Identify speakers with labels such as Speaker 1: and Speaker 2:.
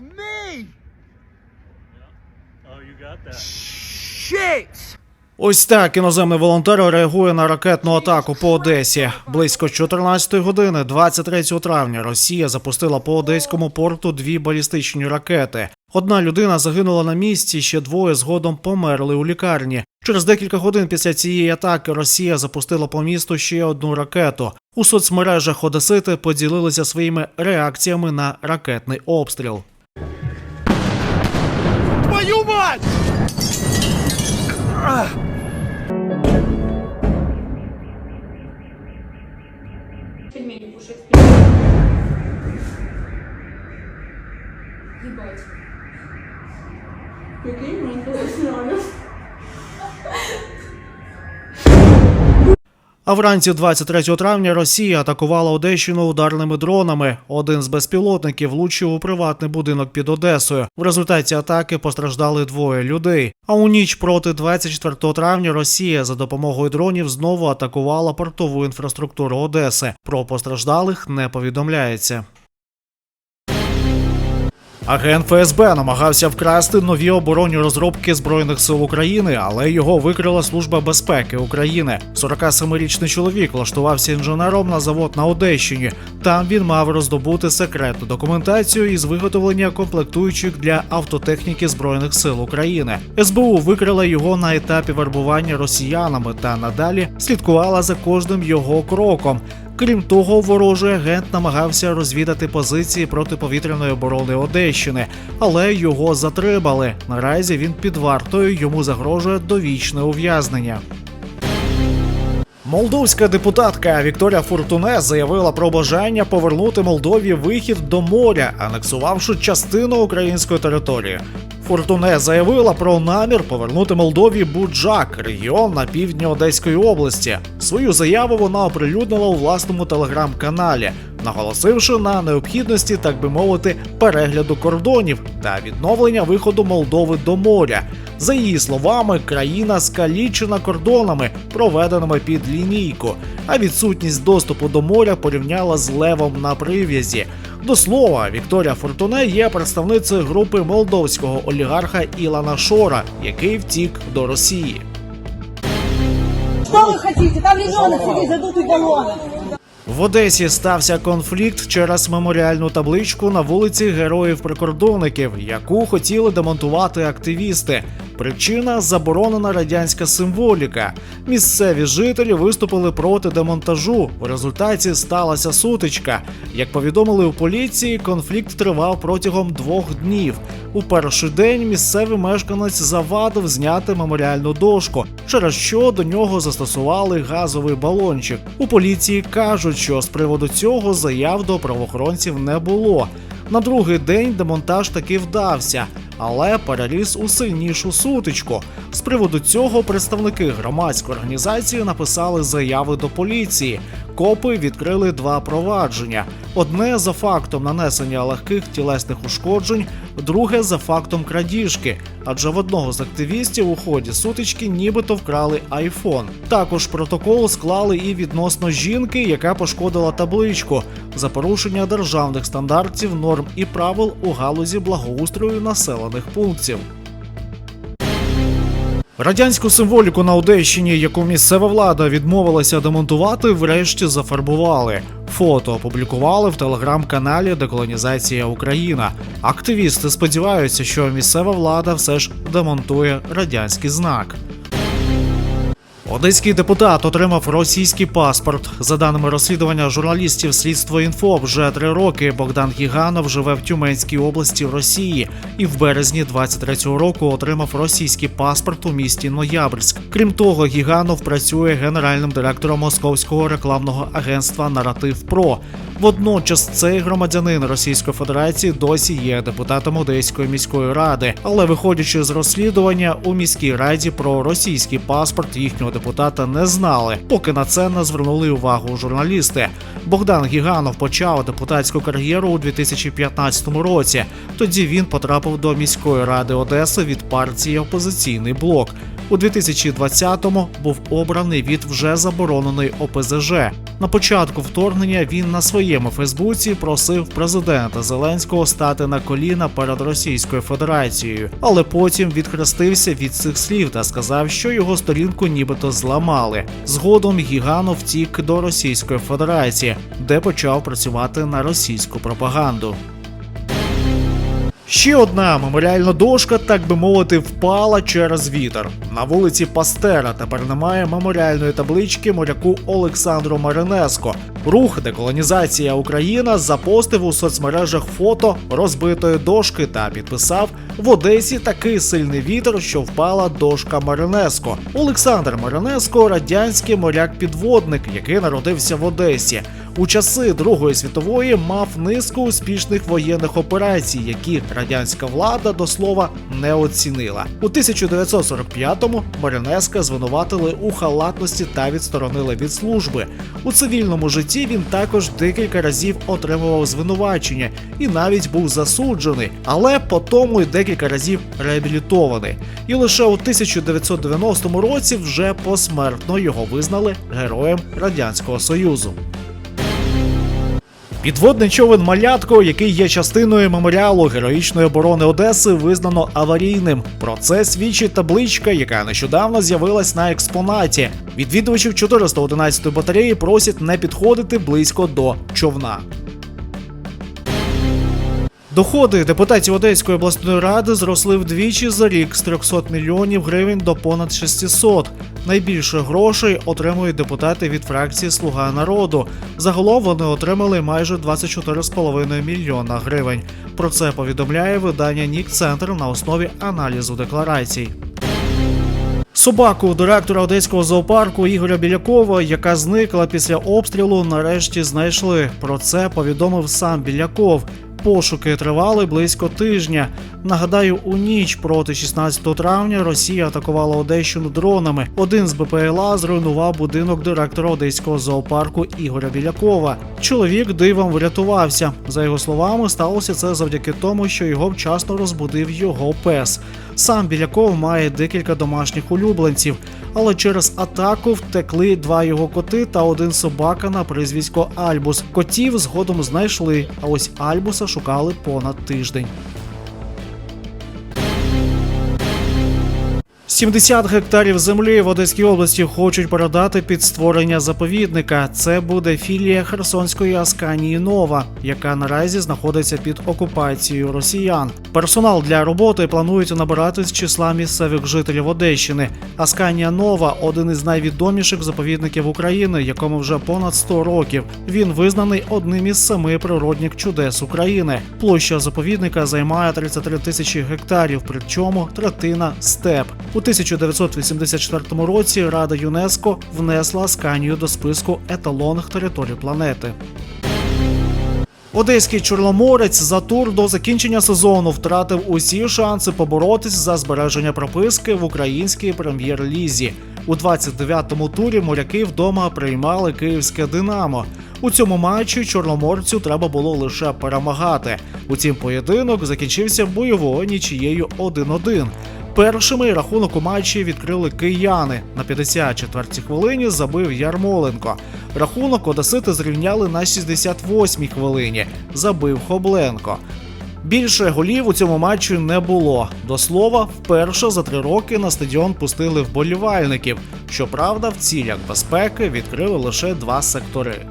Speaker 1: me!
Speaker 2: Oh.
Speaker 1: Shit!
Speaker 3: Ось так іноземний волонтер реагує на ракетну атаку по Одесі. Близько 14 години, 23 травня, Росія запустила по одеському порту дві балістичні ракети. Одна людина загинула на місці, ще двоє згодом померли у лікарні. Через декілька годин після цієї атаки Росія запустила по місту ще одну ракету. У соцмережах Одесити поділилися своїми реакціями на ракетний обстріл.
Speaker 1: Твою мать!
Speaker 4: Пельмени кушать. Ебать. Прикинь, мы никогда
Speaker 3: А вранці 23 травня Росія атакувала Одещину ударними дронами. Один з безпілотників влучив у приватний будинок під Одесою. В результаті атаки постраждали двоє людей. А у ніч проти 24 травня Росія за допомогою дронів знову атакувала портову інфраструктуру Одеси. Про постраждалих не повідомляється. Агент ФСБ намагався вкрасти нові оборонні розробки збройних сил України, але його викрила служба безпеки України. 47-річний чоловік влаштувався інженером на завод на Одещині. Там він мав роздобути секретну документацію із виготовлення комплектуючих для автотехніки збройних сил України. СБУ викрила його на етапі вербування росіянами та надалі слідкувала за кожним його кроком. Крім того, ворожий агент намагався розвідати позиції протиповітряної оборони Одещини, але його затримали. Наразі він під вартою йому загрожує довічне ув'язнення. Молдовська депутатка Вікторія Фуртуне заявила про бажання повернути Молдові вихід до моря, анексувавши частину української території. Фуртуне заявила про намір повернути Молдові Буджак, регіон на півдні Одеської області. Свою заяву вона оприлюднила у власному телеграм-каналі, наголосивши на необхідності, так би мовити, перегляду кордонів та відновлення виходу Молдови до моря. За її словами, країна скалічена кордонами, проведеними під лінійку, а відсутність доступу до моря порівняла з левом на прив'язі. До слова, Вікторія Фортуне є представницею групи молдовського олігарха Ілана Шора, який втік до Росії.
Speaker 5: Что вы хотите? Там ребенок сидит, задутый баллон.
Speaker 3: В Одесі стався конфлікт через меморіальну табличку на вулиці Героїв-прикордонників, яку хотіли демонтувати активісти. Причина заборонена радянська символіка. Місцеві жителі виступили проти демонтажу. В результаті сталася сутичка. Як повідомили у поліції, конфлікт тривав протягом двох днів. У перший день місцевий мешканець завадив зняти меморіальну дошку, через що до нього застосували газовий балончик. У поліції кажуть, що з приводу цього заяв до правоохоронців не було. На другий день демонтаж таки вдався, але переріс у сильнішу сутичку. З приводу цього представники громадської організації написали заяви до поліції. Копи відкрили два провадження: одне за фактом нанесення легких тілесних ушкоджень, друге за фактом крадіжки. Адже в одного з активістів у ході сутички нібито вкрали айфон. Також протокол склали і відносно жінки, яка пошкодила табличку за порушення державних стандартів, норм і правил у галузі благоустрою населених пунктів. Радянську символіку на Одещині, яку місцева влада відмовилася демонтувати, врешті зафарбували. Фото опублікували в телеграм-каналі Деколонізація Україна. Активісти сподіваються, що місцева влада все ж демонтує радянський знак. Одеський депутат отримав російський паспорт. За даними розслідування журналістів слідство інфо, вже три роки Богдан Гіганов живе в Тюменській області Росії і в березні 23-го року отримав російський паспорт у місті Ноябрьськ. Крім того, Гіганов працює генеральним директором московського рекламного агентства Наратив Про. Водночас цей громадянин Російської Федерації досі є депутатом Одеської міської ради, але виходячи з розслідування у міській раді про російський паспорт їхнього депутата не знали, поки на це не звернули увагу журналісти. Богдан Гіганов почав депутатську кар'єру у 2015 році. Тоді він потрапив до міської ради Одеси від партії Опозиційний блок. У 2020-му був обраний від вже забороненої ОПЗЖ. На початку вторгнення він на своїй своєму Фейсбуці просив президента Зеленського стати на коліна перед Російською Федерацією, але потім відхрестився від цих слів та сказав, що його сторінку нібито зламали. Згодом Гіганов втік до Російської Федерації, де почав працювати на російську пропаганду. Ще одна меморіальна дошка, так би мовити, впала через вітер. На вулиці Пастера тепер немає меморіальної таблички моряку Олександру Маринеско. Рух Деколонізація Україна запостив у соцмережах фото розбитої дошки та підписав в Одесі такий сильний вітер, що впала дошка Маринеско. Олександр Маринеско радянський моряк-підводник, який народився в Одесі. У часи Другої світової мав низку успішних воєнних операцій, які радянська влада до слова не оцінила. У 1945-му Маринеска звинуватили у халатності та відсторонили від служби. У цивільному житті він також декілька разів отримував звинувачення і навіть був засуджений, але по тому й декілька разів реабілітований. І лише у 1990 році вже посмертно його визнали героєм радянського союзу. Підводний човен Малятко, який є частиною меморіалу героїчної оборони Одеси, визнано аварійним. Про це свідчить табличка, яка нещодавно з'явилась на експонаті. Відвідувачів 411 батареї просять не підходити близько до човна. Доходи депутатів Одеської обласної ради зросли вдвічі за рік з 300 мільйонів гривень до понад 600. Найбільше грошей отримують депутати від фракції Слуга народу. Загалом вони отримали майже 24,5 мільйона гривень. Про це повідомляє видання Нік Центр на основі аналізу декларацій. Собаку директора одеського зоопарку Ігоря Білякова, яка зникла після обстрілу, нарешті знайшли. Про це повідомив сам Біляков. Пошуки тривали близько тижня. Нагадаю, у ніч проти 16 травня Росія атакувала Одещину дронами. Один з БПЛА зруйнував будинок директора одеського зоопарку Ігоря Білякова. Чоловік дивом врятувався. За його словами, сталося це завдяки тому, що його вчасно розбудив його пес. Сам Біляков має декілька домашніх улюбленців, але через атаку втекли два його коти та один собака на прізвисько Альбус. Котів згодом знайшли, а ось Альбуса шукали понад тиждень. 70 гектарів землі в Одеській області хочуть передати під створення заповідника. Це буде філія Херсонської Асканії Нова, яка наразі знаходиться під окупацією росіян. Персонал для роботи планують набирати з числа місцевих жителів Одещини. Асканія Нова один із найвідоміших заповідників України, якому вже понад 100 років. Він визнаний одним із семи природних чудес України. Площа заповідника займає 33 тисячі гектарів, причому третина степ. У 1984 році Рада ЮНЕСКО внесла Асканію до списку еталонних територій планети. Одеський чорноморець за тур до закінчення сезону втратив усі шанси поборотись за збереження прописки в українській прем'єр-лізі. У 29-му турі моряки вдома приймали київське Динамо. У цьому матчі чорноморцю треба було лише перемагати. Утім, поєдинок закінчився бойовою нічією 1-1. Першими рахунок у матчі відкрили кияни. На 54-й хвилині забив Ярмоленко. Рахунок Одесити зрівняли на 68-й хвилині. Забив Хобленко. Більше голів у цьому матчі не було. До слова, вперше за три роки на стадіон пустили вболівальників. Щоправда, в цілях безпеки відкрили лише два сектори.